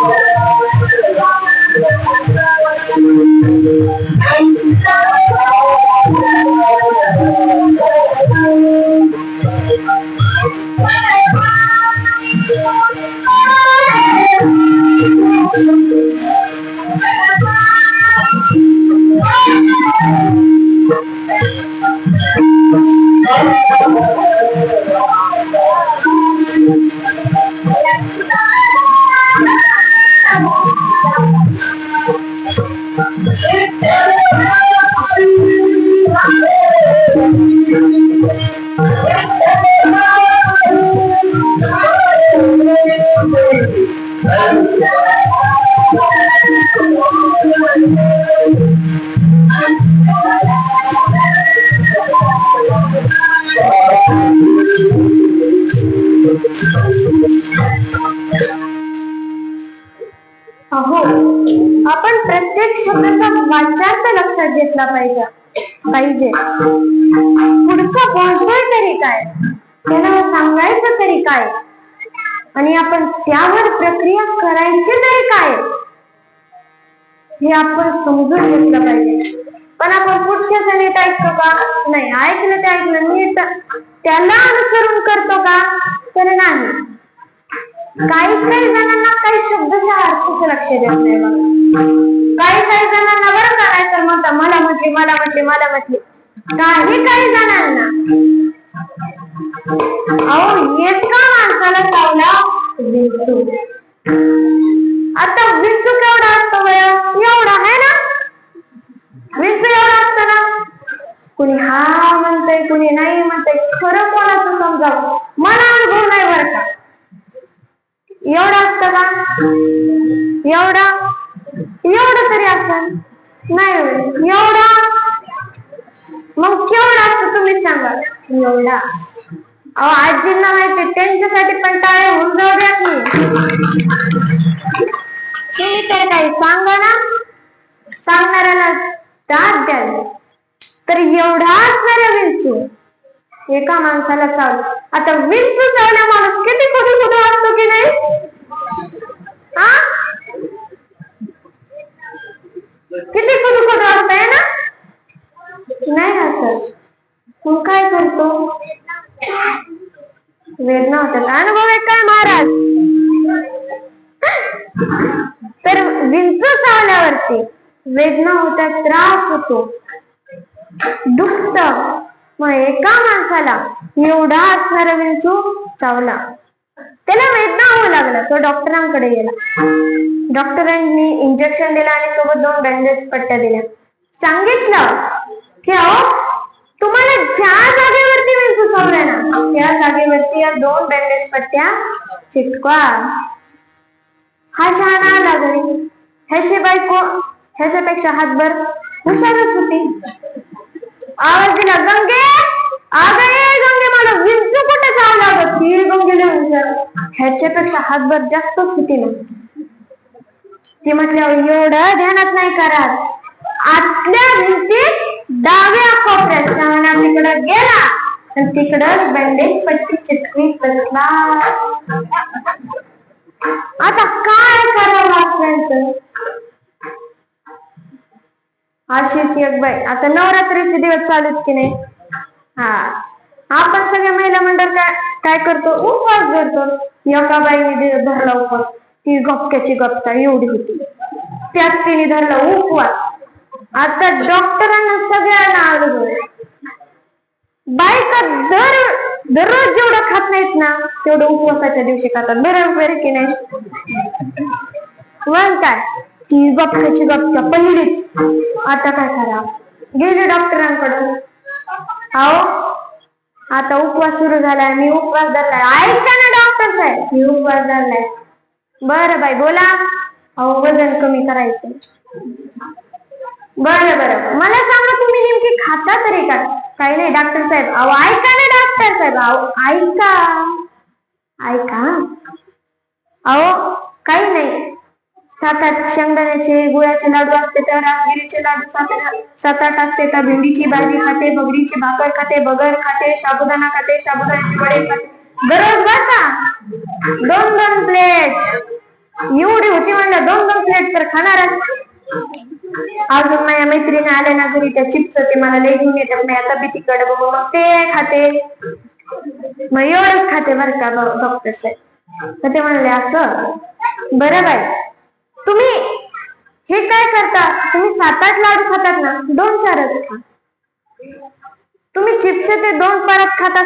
Yeah. अहो आपण प्रत्येक शब्दाचा वाचार्थ लक्षात घेतला पाहिजे. पाहिजे. पुढचं बोलतोय तरी काय? त्याला सांगायचं तरी काय? आणि आपण त्यावर प्रक्रिया करायची तरी काय? हे आपण समजून घेतलं पाहिजे. पण आपण पुढच्या नीट ऐकतो का? नाही ऐकलं ते ऐकलं मी त्याला अनुसरून करतो का? तर नाही. काही काही जणांना काही शब्दशः अर्थाचं लक्ष देत नाही बघा. काही काही जणांना बरं का नाही तर म्हणता मला म्हटली मला म्हटली मला म्हटली. काही काही जणांना. अहो एका माणसाला चावला विंचू आता विंचू केवढा असतो वय एवढा आहे ना? विंचू एवढा असतो ना? कुणी हा म्हणतंय कुणी नाही म्हणतय. खरं कोणाचं समजावं? मला अनुभव नाही बरं का. एवढं असतं का? एवढं? एवढं तरी असं? नाही एवढा? मग केवढा असतं तुम्ही सांगा. एवढा. अहो आजींना माहिती त्यांच्यासाठी पण टाळे होऊन जाऊ द्या की. तुम्ही तर काही सांगा ना. सांगणाऱ्याला दाद द्या. तर एवढा असणाऱ्या विंचू. एका माणसाला चावलं आता विंचू चावल्या माणूस किती कुठे कुठे असतो की नाही? किती कुठे कुठे असतंय ना? नाही असत तू काय करतो? वेदना होतात अनुभव आहे काय महाराज? तर विंचू चावल्यावरती वेदना होतात त्रास होतो. दुखत मग एका माणसाला एवढा असणारा विंचू चावला. त्याला वेदना होऊ लागला. तो डॉक्टरांकडे गेला. डॉक्टरांनी इंजेक्शन दिलं आणि सोबत दोन बँडेज पट्ट्या दिल्या. सांगितलं की अहो तुम्हाला ज्या जागेवरती मी चावलाय ना त्या जागेवरती या दोन बँडेज पट्ट्या चिटकवा हा शहाणा आला घरी. ह्याची बायको ह्याच्यापेक्षा हातभर हुशारच होती. आवाज दिला गंगे ह्याच्यापेक्षा हातभर जास्तच होती ना. ती म्हटल्यावर एवढं ध्यानात नाही करत. आतल्या भिंतीत डाव्या कोपऱ्यात. शहाणा तिकडं गेला. आणि तिकडं बँडेज पट्टी चिटकी बसला. आता काय करावं आपल्याचं अशीच एक बाई. आता नवरात्रीचे दिवस चालूच की नाही? हा. आपण सगळे महिला मंडळ काय काय करतो? उपवास धरतो. एका बाईने धरला उपवास. ती गपक्याची गप्पा एवढी होती. त्यात तिने धरला उपवास. आता डॉक्टरांना सगळ्यांना अनुभव. बायका दर दररोज जेवढं खात नाहीत ना तेवढं उपवासाच्या दिवशी खातात. बरोबर आहे की नाही? मग काय? ती गप्प्याची गप्पा पहिलीच. आता काय करा गेले डॉक्टरांकडून. अहो आता उपवास सुरू झालाय मी उपवास धरलाय. ऐकता ना डॉक्टर साहेब. मी उपवास धरलाय. बरं बाई बोला. अहो वजन कमी करायचं बरं बरं. मला सांगा तुम्ही नेमकी खाता तरी का? काही नाही डॉक्टर साहेब. अहो ऐका ना डॉक्टर साहेब. अहो ऐका. ऐका. अहो काही नाही. सात आठ शेंगदाण्याचे गुळाचे लाडू असते तर राजगिरीचे लाडू सात आठ- सात आठ असते तर भेंडीची भाजी खाते बगडीची भाकर खाते बगर खाते साबुदाणा खाते साबुदाण्याचे वडे खाते. दररोज का? दोन दोन प्लेट एवढी होती म्हणा दोन दोन प्लेट तर खाणारच अजून माझ्या मैत्रिणी आल्या ना घरी त्या चिप्स ते मला लई घेऊन येतात माझ्या तब्येतीकडे बघून मग ते खाते. मग एवढंच खाते बर का डॉक्टर साहेब? तर ते म्हणले असं? बरं बाय तुम्ही हे काय करता? तुम्ही सात आठ लाडू खातात ना? दोन चारच खा तुम्ही चिप्स ते दोन परत खाता